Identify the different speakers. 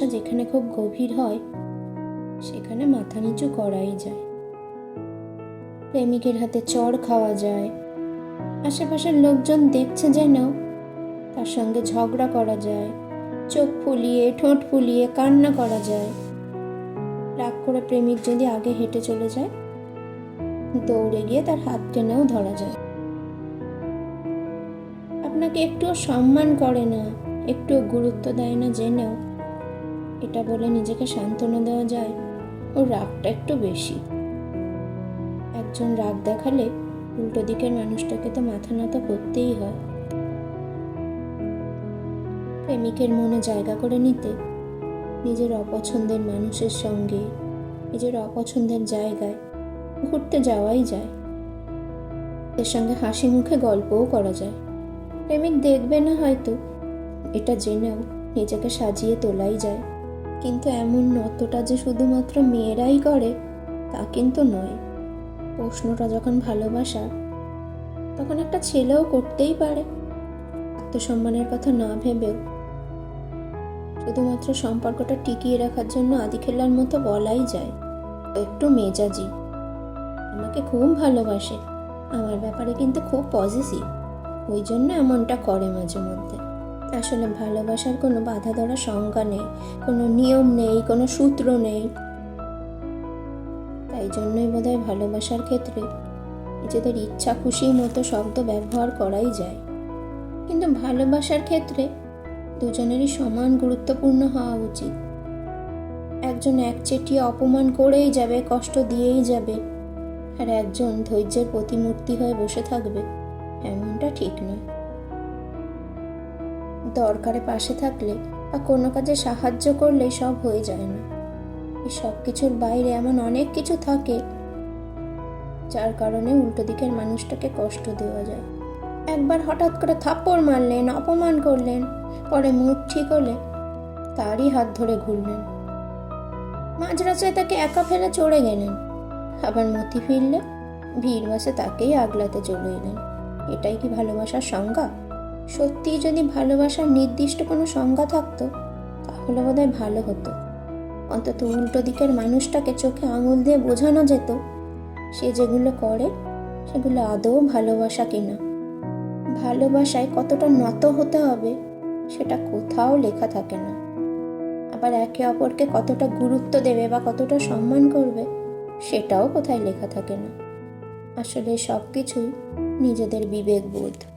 Speaker 1: যেখানে খুব গভীর হয়, সেখানে মাথা নিচু করাই যায়। প্রেমিকের হাতে চড় খাওয়া যায়। আশেপাশের লোকজন দেখছে যেন তার সঙ্গে ঝগড়া করা যায়, চোখ ফুলিয়ে, ঠোঁট ফুলিয়ে কান্না করা যায়। রাগ করে প্রেমিক যদি আগে হেঁটে চলে যায়, দৌড়ে গিয়ে তার হাত টেনেও ধরা যায়। আপনাকে একটুও সম্মান করে না, একটুও গুরুত্ব দেয় না জেনেও এটা বলে নিজেকে সান্ত্বনা দেওয়া যায়? ওর রাগটা একটু বেশি। একজন রাগ দেখালে উল্টো দিকের মানুষটাকে তো মাথা নত করতেই হয়। প্রেমিকের মনে জায়গা করে নিতে নিজের অপছন্দের মানুষের সঙ্গে, নিজের অপছন্দের জায়গায় ঘুরতে যাওয়াই যায়। এর সঙ্গে হাসি মুখে গল্পও করা যায়। প্রেমিক দেখবে না হয়তো, এটা জেনেও নিজেকে সাজিয়ে তোলাই যায়। কিন্তু এমন নতটা যে শুধুমাত্র মেয়েরাই করে, তা কিন্তু নয়। প্রশ্নটা যখন ভালোবাসা তখন একটা ছেলেও করতেই পারে। আত্মসম্মানের কথা না ভেবেও। শুধুমাত্র সম্পর্কটা টিকিয়ে রাখার জন্য আদি খেলার মতো বলাই যায়। একটু মেজাজি। আমাকে খুব ভালোবাসে। আমার ব্যাপারে কিন্তু খুব পজিটিভ। ওই জন্য এমনটা করে মাঝে মধ্যে। আসলে ভালোবাসার কোনো বাধা ধরা সংজ্ঞা নেই, কোনো নিয়ম নেই, কোনো সূত্র নেই। তাই জন্যই বোধহয় ভালোবাসার ক্ষেত্রে নিজেদের ইচ্ছা খুশি মতো শব্দ ব্যবহার করাই যায়। কিন্তু ভালোবাসার ক্ষেত্রে দুজনেরই সমান গুরুত্বপূর্ণ হওয়া উচিত। একজন একচেটিয়া অপমান করেই যাবে, কষ্ট দিয়েই যাবে, আর একজন ধৈর্যের প্রতিমূর্তি হয়ে বসে থাকবে, এমনটা ঠিক নয়। দরকারে পাশে থাকলে বা কোনো কাজে সাহায্য করলে সব হয়ে যায় না। এই সব কিছুর বাইরে এমন অনেক কিছু থাকে যার কারণে উল্টো দিকের মানুষটাকে কষ্ট দেওয়া যায়। একবার হঠাৎ করে থাপ্পড় মারলেন, অপমান করলেন, পরে মুড ঠিক হলে তারই হাত ধরে ঘুরলেন। মাঝরাস্তায় তাকে একা ফেলে চড়ে গেলেন। আবার মতি ফিরলে, ভিড় বাসে তাকেই আগলাতে চলে এলেন। এটাই কি ভালোবাসার সংজ্ঞা? সত্যিই যদি ভালোবাসার নির্দিষ্ট কোনো সংজ্ঞা থাকতো, তাহলে বোধহয় ভালো হতো। অন্তত উল্টো দিকের মানুষটাকে চোখে আঙুল দিয়ে বোঝানো যেত, সে যেগুলো করে, সেগুলো আদৌ ভালোবাসা কিনা। ভালোবাসায় কতটা নত হতে হবে, সেটা কোথাও লেখা থাকে না। আবার একে অপরকে কতটা গুরুত্ব দেবে বা কতটা সম্মান করবে, সেটাও কোথায় লেখা থাকে না। আসলে সব কিছুই নিজেদের বিবেকবোধ।